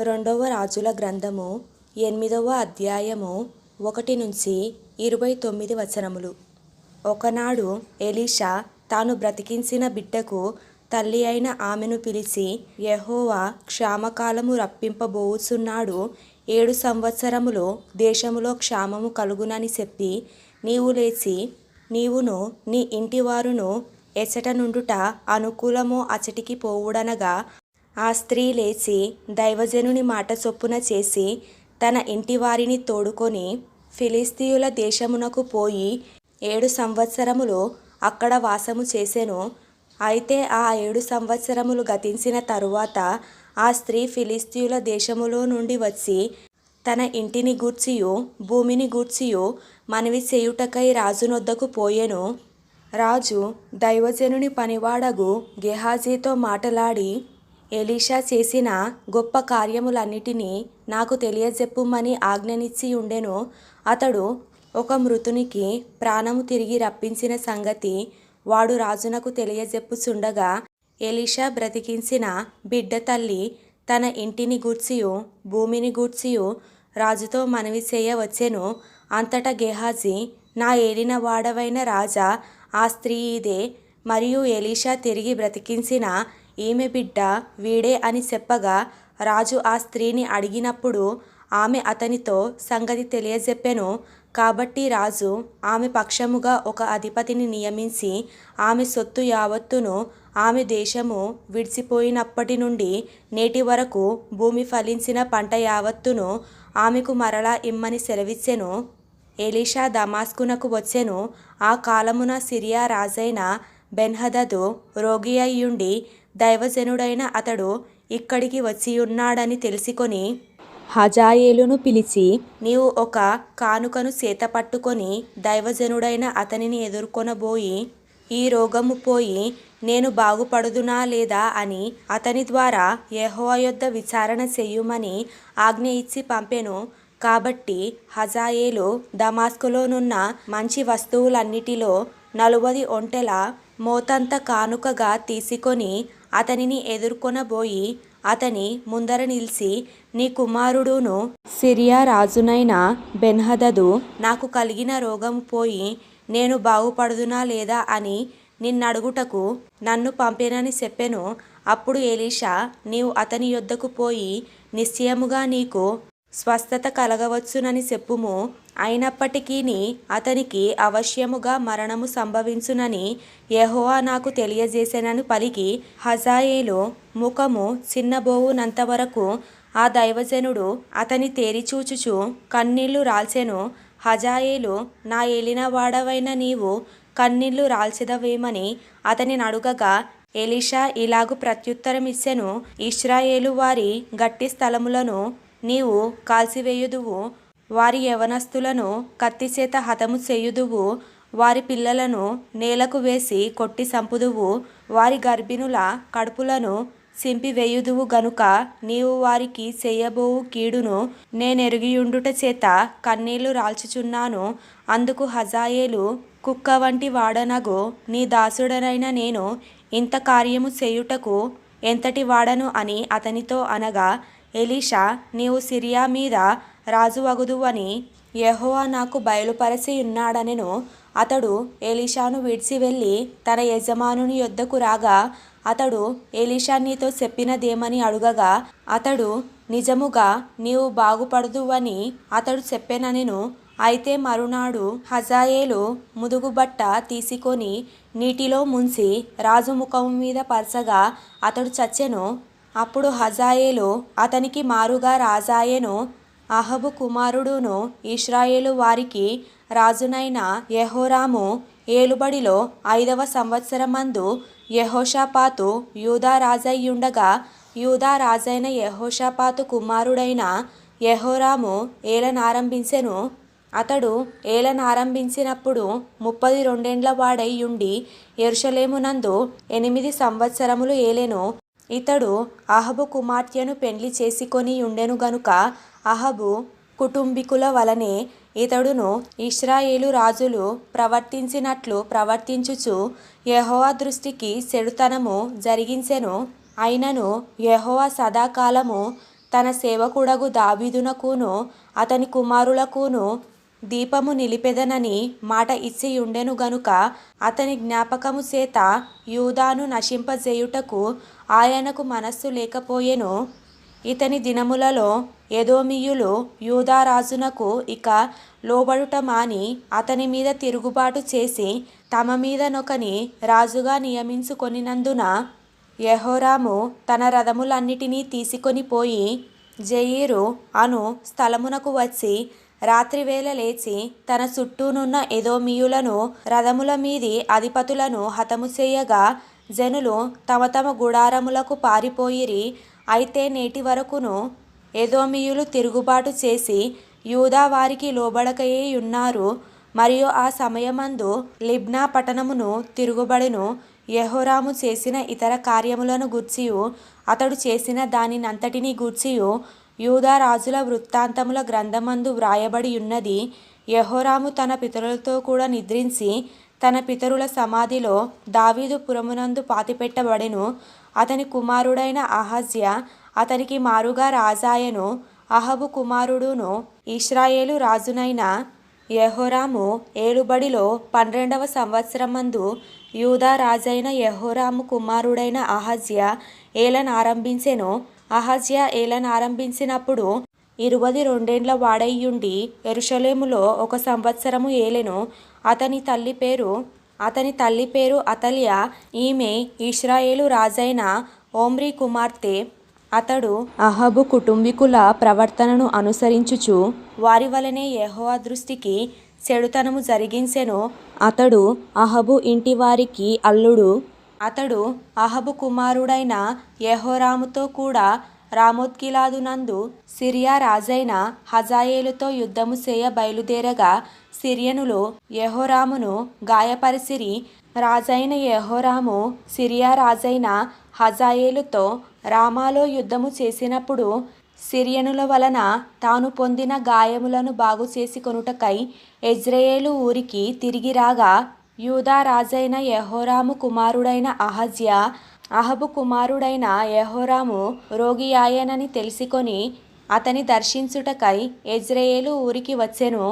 రెండవ రాజుల గ్రంథము ఎనిమిదవ అధ్యాయము ఒకటి నుంచి ఇరవై తొమ్మిది వచనములు. ఒకనాడు ఎలీషా తాను బ్రతికించిన బిడ్డకు తల్లి అయిన ఆమెను పిలిచి యెహోవా క్షామకాలము రప్పింపబోవుచున్నాడు ఏడు సంవత్సరములు దేశములో క్షామము కలుగునని చెప్పి నీవు లేచి నీవును నీ ఇంటివారును ఎచ్చట నుండుట అనుకూలమో అచటికి పోవుడనగా ఆ స్త్రీ లేచి దైవజనుని మాట చొప్పున చేసి తన ఇంటివారిని తోడుకొని ఫిలిస్తీయుల దేశమునకు పోయి ఏడు సంవత్సరములు అక్కడ వాసము చేసెను. అయితే ఆ ఏడు సంవత్సరములు గతించిన తరువాత ఆ స్త్రీ ఫిలిస్తీయుల దేశములో నుండి వచ్చి తన ఇంటిని గూర్చియు భూమిని గూర్చియు మనవి చేయుటకై రాజునొద్దకు పోయెను. రాజు దైవజనుని పనివాడగు గెహాజీతో మాటలాడి ఎలీషా చేసిన గొప్ప కార్యములన్నిటినీ నాకు తెలియజెప్పుమని ఆజ్ఞనిచ్చి ఉండెను. అతడు ఒక మృతునికి ప్రాణము తిరిగి రప్పించిన సంగతి వాడు రాజునకు తెలియజెప్పుచుండగా ఎలీషా బ్రతికించిన బిడ్డ తల్లి తన ఇంటిని గూర్చియు భూమిని గూర్చియు రాజుతో మనవి చేయవచ్చెను అంతటా గెహాజీ నా ఏలిన వాడవైన రాజా ఆ స్త్రీ ఇదే. మరియు ఎలీషా తిరిగి బ్రతికించిన ఈమె బిడ్డ వీడే అని చెప్పగా రాజు ఆ స్త్రీని అడిగినప్పుడు ఆమె అతనితో సంగతి తెలియజెప్పెను. కాబట్టి రాజు ఆమె పక్షముగా ఒక అధిపతిని నియమించి ఆమె సొత్తు యావత్తును ఆమె దేశము విడిచిపోయినప్పటి నుండి నేటి వరకు భూమి ఫలించిన పంట యావత్తును ఆమెకు మరలా ఇమ్మని సెలవిచ్చెను. ఎలీషా దమాస్కునకు వచ్చెను. ఆ కాలమున సిరియా రాజైన బెన్హదదు రోగి అయ్యుండి దైవజనుడైన అతడు ఇక్కడికి వచ్చి ఉన్నాడని తెలుసుకొని హజాయేలును పిలిచి నీవు ఒక కానుకను చేత పట్టుకొని దైవజనుడైన అతనిని ఎదుర్కొనబోయి ఈ రోగము పోయి నేను బాగుపడుదునా లేదా అని అతని ద్వారా యహోవ యొద్ద విచారణ చెయ్యుమని ఆజ్ఞ ఇచ్చి పంపెను. కాబట్టి హజాయేలు దమాస్కులోనున్న మంచి వస్తువులన్నిటిలో నలువది ఒంటెల మోతంత కానుకగా తీసుకొని అతనిని ఎదుర్కొనబోయి అతని ముందర నిలిచి నీ కుమారుడును సిరియా రాజునైన బెన్హదదు నాకు కలిగిన రోగం పోయి నేను బాగుపడుదునా లేదా అని నిన్నడుగుటకు నన్ను పంపేనని చెప్పెను. అప్పుడు ఎలీషా నీవు అతని యొద్దకు పోయి నిశ్చయముగా నీకు స్వస్థత కలగవచ్చునని చెప్పుము. అయినప్పటికీ అతనికి అవశ్యముగా మరణము సంభవించునని యెహోవా నాకు తెలియజేసెనని పలికి హజాయేలు ముఖము చిన్నబోవునంత వరకు ఆ దైవజనుడు అతని తేరిచూచుచు కన్నీళ్ళు రాల్చెను. హజాయేలు నా ఏలిన వాడవైన నీవు కన్నీళ్ళు రాల్చెదవేమని అతని అడుగగా ఎలీషా ఇలాగు ప్రత్యుత్తరమిచ్చెను. ఇస్రాయేలు వారి గట్టి స్థలములను నీవు కాల్చివేయుదువు. వారి యవనస్తులను కత్తిచేత హతము చేయుదువు వారి పిల్లలను నేలకు వేసి కొట్టి సంపుదువు వారి గర్భిణుల కడుపులను సింపివేయుదువు గనుక నీవు వారికి చేయబోవు కీడును నేనెరిగియుండుట చేత కన్నీళ్ళు రాల్చుచున్నాను. అందుకు హజాయేలు కుక్క వంటి వాడనగు నీ దాసుడనైన నేను ఇంత కార్యము చేయుటకు ఎంతటి వాడను అని అతనితో అనగా ఎలీషా నీవు సిరియా మీద రాజు వగుదువని యెహోవా నాకు బయలుపరచి ఉన్నాడనెను. అతడు ఎలీషాను విడిచి వెళ్ళి తన యజమానుని యొద్దకు రాగా అతడు ఎలీషా నీతో చెప్పినదేమని అడుగగా అతడు నిజముగా నీవు బాగుపడుదువని అతడు చెప్పెననెను. అయితే మరునాడు హజాయేలు ముదుగుబట్ట తీసుకొని నీటిలో ముంచి రాజు ముఖం మీద పరచగా అతడు చచ్చెను. అప్పుడు హజాయేలు అతనికి మారుగా రాజాయెను అహబు కుమారుడును ఇష్రాయేలు వారికి రాజునైన యెహోరాము ఏలుబడిలో ఐదవ సంవత్సరమందు యెహోషాపాతు యూదా రాజయ్యుండగా యూదా రాజైన యెహోషాపాతు కుమారుడైన యెహోరాము ఏలనారంభించెను. అతడు ఏలనారంభించినప్పుడు ముప్పది రెండేండ్ల వాడై ఉండి యెరూషలేమునందు ఎనిమిది సంవత్సరములు ఏలెను. ఇతడు అహబు కుమార్తెను పెండ్లి చేసుకొని ఉండెను గనుక అహబు కుటుంబీకుల వలనే ఇతడును ఇస్రాయేలు రాజులు ప్రవర్తించినట్లు ప్రవర్తించుచు యెహోవా దృష్టికి చెడుతనము జరిగించెను. అయినను యెహోవా సదాకాలము తన సేవకుడగు దావీదునకును అతని కుమారులకును దీపము నిలిపెదనని మాట ఇచ్చియుండెను గనుక అతని జ్ఞాపకము చేత యూదాను నశింపజేయుటకు ఆయనకు మనస్సు లేకపోయెను. ఇతని దినములలో ఎదోమియులు యూదారాజునకు ఇక లోబడుట మాని అతని మీద తిరుగుబాటు చేసి తమ మీద నొకని రాజుగా నియమించుకొనినందున యహోరాము తన రథములన్నిటినీ తీసుకొని పోయి జయీరు అను స్థలమునకు వచ్చి రాత్రివేళ లేచి తన చుట్టూనున్న ఎదోమియులను రథముల మీది అధిపతులను హతము చేయగా జనులు తమ తమ గుడారములకు పారిపోయిరి అయితే నేటి వరకును ఎదోమియులు తిరుగుబాటు చేసి యూదా వారికి లోబడకయే ఉన్నారు మరియు ఆ సమయమందు లిబ్నా పట్టణమును తిరుగుబడెను యహోరాము చేసిన ఇతర కార్యములను గూర్చియు అతడు చేసిన దానినంతటిని గూర్చియు యూదా రాజుల వృత్తాంతముల గ్రంథమందు వ్రాయబడి ఉన్నది యహోరాము తన పితరులతో కూడా నిద్రించి తన పితరుల సమాధిలో దావీదు పురమునందు పాతిపెట్టబడెను. అతని కుమారుడైన అహజ్య అతనికి మారుగా రాజాయను అహబు కుమారుడును ఇస్రాయేలు రాజునైన యహోరాము ఏలుబడిలో పన్నెండవ సంవత్సరమందు యూదా రాజైన యహోరాము కుమారుడైన అహజ్య ఏలనారంభించెను అహజ్య ఏలనారంభించినప్పుడు ఇరువది రెండేండ్ల వాడయ్యుండి ఎరుషలేములో ఒక సంవత్సరము ఏలెను. అతని తల్లి పేరు అతని తల్లి పేరు అతల్య. ఈమె ఇస్రాయేలు రాజైన ఓమ్రీ కుమార్తె. అతడు అహబు కుటుంబీకుల ప్రవర్తనను అనుసరించుచు వారి వలనే యహోవా దృష్టికి చెడుతనము జరిగించెను. అతడు అహబు ఇంటి వారికి అల్లుడు. అతడు అహబు కుమారుడైన యహోరాముతో కూడా రామోత్కిలాదునందు సిరియా రాజైన హజాయేలుతో యుద్ధము చేయ బయలుదేరగా సిరియనులు యహోరామును గాయపరిసిరి రాజైన యహోరాము సిరియా రాజైన హజాయేలుతో రామాలో యుద్ధము చేసినప్పుడు సిరియనుల వలన తాను పొందిన గాయములను బాగు చేసుకొనుటకై ఎజ్రయేలు ఊరికి తిరిగి రాగా యూదా రాజైన యహోరాము కుమారుడైన అహజ్య అహబు కుమారుడైన యెహోరాము రోగియాయనని తెలిసికొని అతని దర్శించుటకై ఎజ్రెయేలు ఊరికి వచ్చెను.